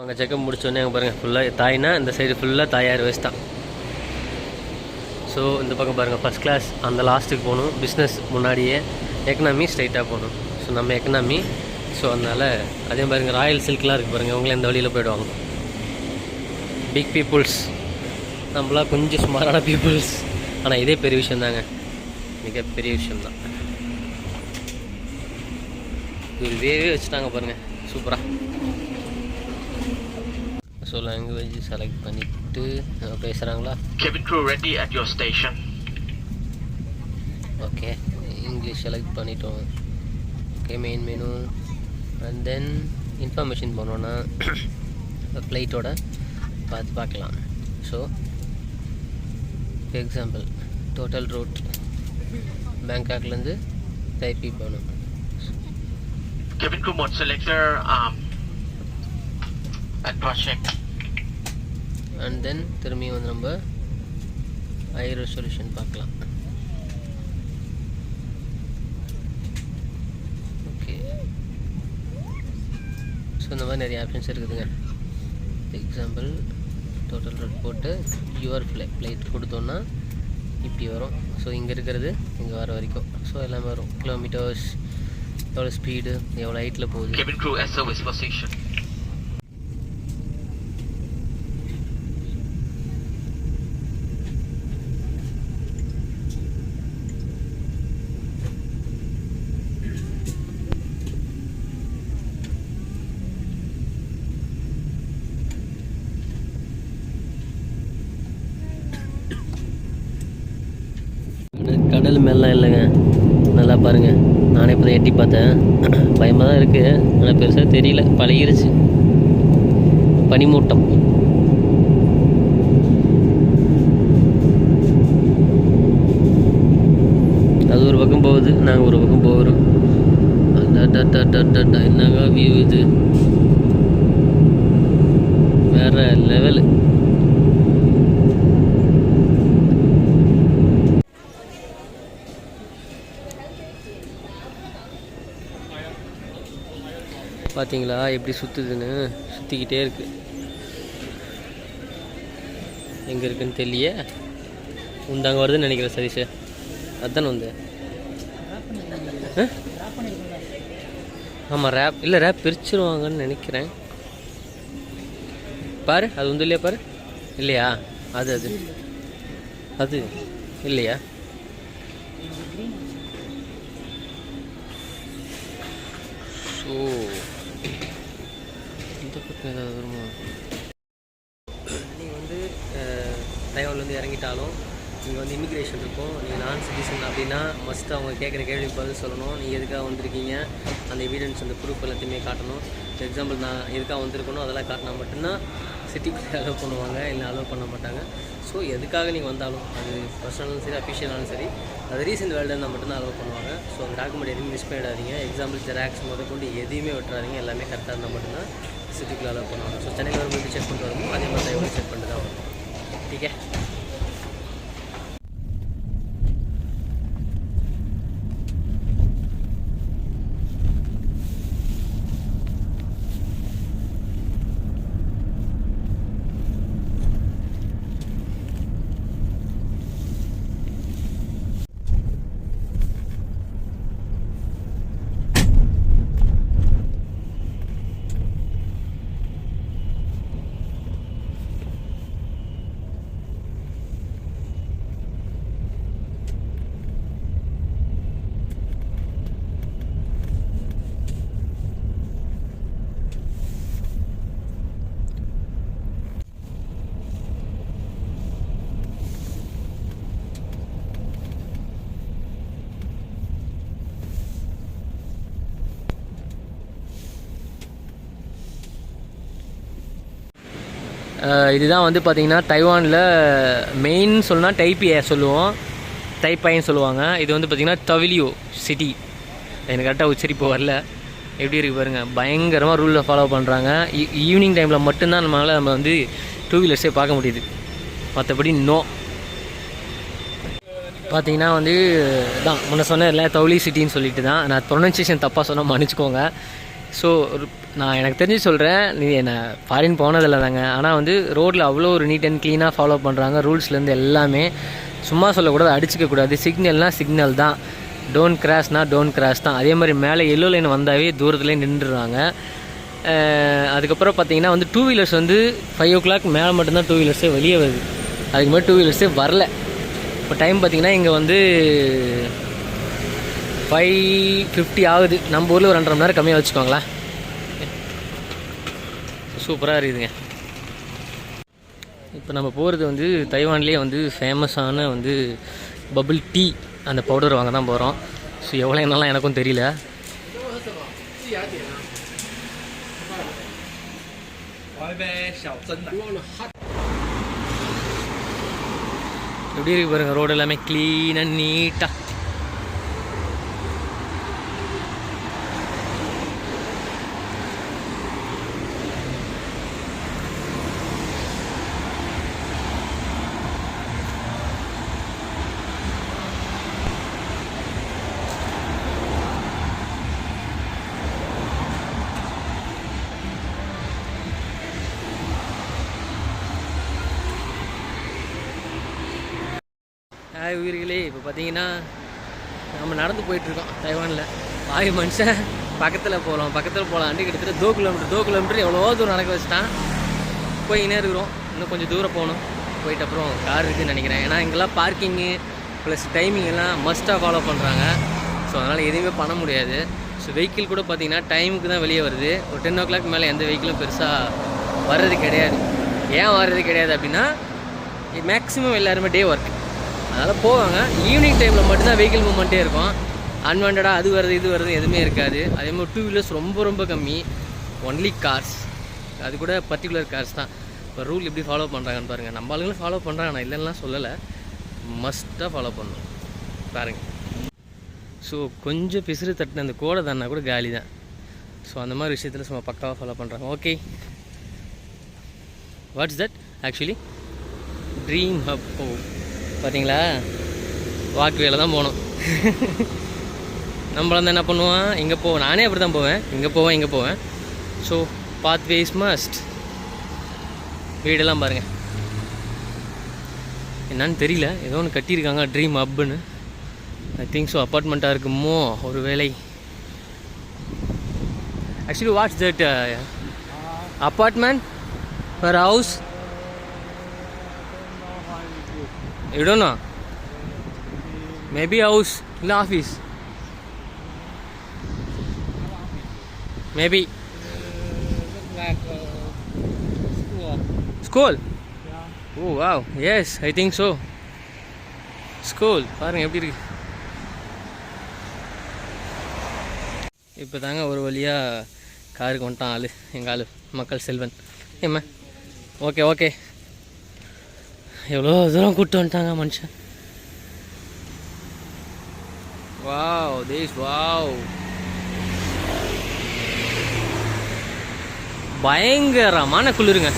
அங்கே செக்கப் முடிச்சோடனே அங்கே பாருங்கள் ஃபுல்லாக தாய்னா இந்த சைடு ஃபுல்லாக தாயார் வயசு தான். ஸோ இந்த பக்கம் பாருங்கள் ஃபஸ்ட் கிளாஸ் அந்த லாஸ்ட்டுக்கு போகணும். பிஸ்னஸ் முன்னாடியே எக்கனாமி ஸ்ட்ரைட்டாக போகணும். ஸோ நம்ம எக்கனாமி ஸோ அதனால் அதே பாருங்க ராயல் சில்க்லாம் இருக்குது பாருங்கள் இவங்களே இந்த வழியில் போயிடுவாங்க. பிக் பீப்புள்ஸ் நம்மளாம் கொஞ்சம் சுமாரான பீப்புள்ஸ் ஆனால் இதே பெரிய விஷயம் தாங்க. மிகப்பெரிய விஷயம்தான் ஒரு வேவே வச்சுட்டாங்க பாருங்கள் சூப்பராக ஸோ லாங்குவேஜ் செலக்ட் பண்ணிவிட்டு பேசுகிறாங்களா Cabin crew ready at your station. Okay English select பண்ணிட்டோம். Okay main menu and then information போனோன்னா ஃப்ளைட்டோட பார்த்து பார்க்கலாம். ஸோ எக்ஸாம்பிள் டோட்டல் ரூட் பேங்காக்லேருந்து டைப்பி போகணும். Cabin crew mode selector um check. And then திரும்பி வந்து நம்ம ஐ ரெசல்யூஷன் பார்க்கலாம். ஓகே ஸோ இந்த மாதிரி நிறைய ஆப்ஷன்ஸ் இருக்குதுங்க. எக்ஸாம்பிள் டோட்டல் ரேட் போட்டு யுவர் ஃப்ளை ஃப்ளைட் கொடுத்தோன்னா இப்படி வரும். ஸோ இங்கே இருக்கிறது இங்கே வர வரைக்கும். ஸோ எல்லாமே வரும். கிலோமீட்டர்ஸ் எவ்வளோ ஸ்பீடு எவ்வளோ ஹைட்டில் போகுது. கடல் மேலாம் இல்லைங்க. நல்லா பாருங்க. நானே இப்போ தான் எட்டி பார்த்தேன். பயமாக தான் இருக்குது ஆனால் பெருசாக தெரியல. பழகிருச்சு. பனிமூட்டம். அது ஒரு பக்கம் போகுது. நாங்கள் ஒரு பக்கம் போகிறோம். என்னங்க வியூ இது வேற லெவலு பார்த்தீங்களா எப்படி சுற்றுதுன்னு சுற்றிக்கிட்டே இருக்குது எங்கே இருக்குன்னு தெரியல உந்தாங்க வருதுன்னு நினைக்கிறேன் சதீஷ். அதானே வந்து ஆமாம் ரேப் இல்லை ரேப் பிரிச்சிருவாங்கன்னு நினைக்கிறேன். பாரு அது வந்து இல்லையா பாரு? இல்லையா? அது அது. அது இல்லையா? ஸோ இந்த பக்கம் ஏதாவது வருமா? நீங்கள் வந்து தைவான்லேருந்து இறங்கிட்டாலும் நீங்கள் வந்து இமிக்ரேஷன் இருக்கும். நீங்கள் நான் சிட்டிசன் அப்படின்னா மஸ்ட் அவங்க கேட்குற கேள்வி பதில் சொல்லணும். நீங்கள் எதுக்காக வந்திருக்கீங்க? அந்த எவிடன்ஸ் அந்த ப்ரூஃப் எல்லாத்தையுமே காட்டணும். எக்ஸாம்பிள் நான் எதுக்காக வந்திருக்கணும் அதெல்லாம் காட்டினா மட்டும்தான் சிட்டிக்குள்ளே அலோவ் பண்ணுவாங்க. இல்லை அலோவ் பண்ண மாட்டாங்க. ஸோ எதுக்காக நீங்கள் வந்தாலும் அது பர்சனலும் சரி அஃபிஷியலாலும் சரி அது ரீசெண்ட் வேர்ல்டு இருந்தால் மட்டும்தான் அலோவ் பண்ணுவாங்க. ஸோ அந்த டாக்குமெண்ட் எதுவும் மிஸ் பண்ணிடாதீங்க. எக்ஸாம்பிள் ஜெராக்ஸ் முத கொண்டு எதையுமே விட்டுறாதீங்க. எல்லாமே கரெக்டாக இருந்தால் மட்டும்தான். சிட்டிக்குள்ளே அலோவ் பண்ணுவாங்க ஸோ சென்னையில் வரும்போது செக் பண்ணிட்டு வருமோ அதே மாதிரி தைவான் செக் பண்ணிட்டு தான் வரும் ஓகே இதுதான் வந்து பார்த்திங்கன்னா தைவானில் மெயின் சொல்லணும்னா டைப்பியை சொல்லுவோம். தைப்பாயின்னு சொல்லுவாங்க. இது வந்து பார்த்திங்கன்னா தவிலியோ சிட்டி எனக்கு கரெக்டாக உச்சரிப்பு வரல. எப்படி இருக்குது பாருங்கள் பயங்கரமாக ரூலை ஃபாலோ பண்ணுறாங்க ஈவினிங் e-, டைமில் மட்டும்தான் நம்மளால் நம்ம வந்து டூ வீலர்ஸே பார்க்க முடியுது. மற்றபடி நோ பார்த்தீங்கன்னா வந்து தான் முன்ன எல்லாம் தௌலி சிட்டின்னு சொல்லிட்டு தான் நான் ப்ரொனன்சியேஷன் தப்பாக சொன்னால் மன்னிச்சுக்கோங்க. ஸோ நான் எனக்கு தெரிஞ்சு சொல்கிறேன் நீ என்ன ஃபாரின் போனதில்லை தாங்க ஆனால் வந்து ரோட்டில் அவ்வளோ ஒரு நீட் அண்ட் க்ளீனாக ஃபாலோ பண்ணுறாங்க ரூல்ஸ்லேருந்து எல்லாமே. சும்மா சொல்லக்கூடாது அடிச்சிக்கக்கூடாது சிக்னல்னால் சிக்னல் தான். டோன்ட் கிராஸ்னா டோன்ட் கிராஸ் தான். அதே மாதிரி மேலே எல்லோ லைன் வந்தாவே தூரத்துலேயே நின்றுடுறாங்க. அதுக்கப்புறம் பார்த்தீங்கன்னா வந்து டூ வீலர்ஸ் வந்து ஃபைவ் ஓ கிளாக் மேலே மட்டும்தான் டூ வீலர்ஸே வெளியே வருது. அதுக்கு மேலே டூ வீலர்ஸே வரல. இப்போ டைம் பார்த்தீங்கன்னா இங்கே வந்து ஃபைவ் ஃபிஃப்டி ஆகுது. நம்ம ஊரில் ஒரு ரெண்டரை மணி நேரம் கம்மியாக வச்சுக்கோங்களேன். சூப்பராக இருக்குதுங்க. இப்போ நம்ம போகிறது வந்து தைவான்லேயே வந்து ஃபேமஸான வந்து பபுள் டீ அந்த பவுடர் வாங்க தான் போகிறோம் ஸோ எவ்வளோ என்னலாம் எனக்கும் தெரியல. எப்படி இருக்கு பாருங்க ரோடு எல்லாமே க்ளீனாக நீட்டாக ஹாய் உயிர்களே இப்போ பார்த்தீங்கன்னா நம்ம நடந்து போயிட்டுருக்கோம் தைவானில். வாய் மனுஷன் பக்கத்தில் போகலாம் பக்கத்தில் போகலான்ட்டு கிட்டத்தட்ட தோ கிலோமீட்டர் தோ கிலோமீட்டர் எவ்வளோ தூரம் நடக்க வச்சுட்டான். போயின்னே இருக்கிறோம். இன்னும் கொஞ்சம் தூரம் போகணும். போயிட்டு அப்புறம் கார் இருக்குதுன்னு நினைக்கிறேன். ஏன்னா இங்கெல்லாம் பார்க்கிங்கு ப்ளஸ் டைமிங் எல்லாம் மஸ்ட்டாக ஃபாலோ பண்ணுறாங்க ஸோ அதனால் எதுவுமே பண்ண முடியாது. ஸோ வெஹிக்கிள் கூட பார்த்தீங்கன்னா டைமுக்கு தான் வெளியே வருது. ஒரு டென் ஓ கிளாக் மேலே எந்த வெஹிக்கிளும் பெருசாக வர்றது கிடையாது. ஏன் வர்றது கிடையாது அப்படின்னா மேக்ஸிமம் எல்லாருமே டே ஒர்க் அதனால் போவாங்க. ஈவினிங் டைமில் மட்டும்தான் வெஹிக்கிள் மூவ்மெண்ட்டே இருக்கும். அன்வான்டாக அது வருது இது வருது எதுவுமே இருக்காது. அதே மாதிரி டூ வீலர்ஸ் ரொம்ப ரொம்ப கம்மி. ஒன்லி கார்ஸ் அது கூட பர்டிகுலர் கார்ஸ் தான். இப்போ ரூல் எப்படி ஃபாலோ பண்ணுறாங்கன்னு பாருங்கள் நம்ம ஆளுங்களும் ஃபாலோ பண்ணுறாங்க நான் இல்லைன்னா சொல்லலை. மஸ்ட்டாக ஃபாலோ பண்ணணும். பாருங்கள் ஸோ கொஞ்சம் பிசுறு தட்டின அந்த கோடை தானா கூட காலி தான் ஸோ அந்த மாதிரி விஷயத்தில் சும்மா பக்காவாக ஃபாலோ பண்ணுறாங்க okay what's that actually dream hub ஓ பார்த்தீங்களா வாக்வேல தான் போகணும் நம்மளாம் என்ன பண்ணுவான்? இங்கே போவேன். நானே அப்படி தான் போவேன். இங்கே போவேன் இங்கே போவேன். ஸோ பாத்வேஸ் மஸ்ட் வீடெல்லாம் பாருங்கள் என்னன்னு தெரியல. ஏதோ ஒன்று கட்டியிருக்காங்க. ட்ரீம் அப்புன்னு ஐ திங்க் ஸோ அப்பார்ட்மெண்ட்டாக இருக்குமோ? ஒரு வேலை. Actually what's that apartment for house Know? Maybe house, இல்ல office. Maybe. School? Oh wow, yes, I think so. School, பாருங்க எப்படி இருக்கு இப்போ தாங்க ஒரு வழியாக காருக்கு வந்துட்டான் ஆள் எங்கள் ஆள் மக்கள் செல்வன் ஏம்மா ஓகே ஓகே எவ்வளோ தூரம் கூப்பிட்டு வந்துட்டாங்க மனுஷன்? வாவ் தேஷ் வாவ். பயங்கரமான குளிருங்க.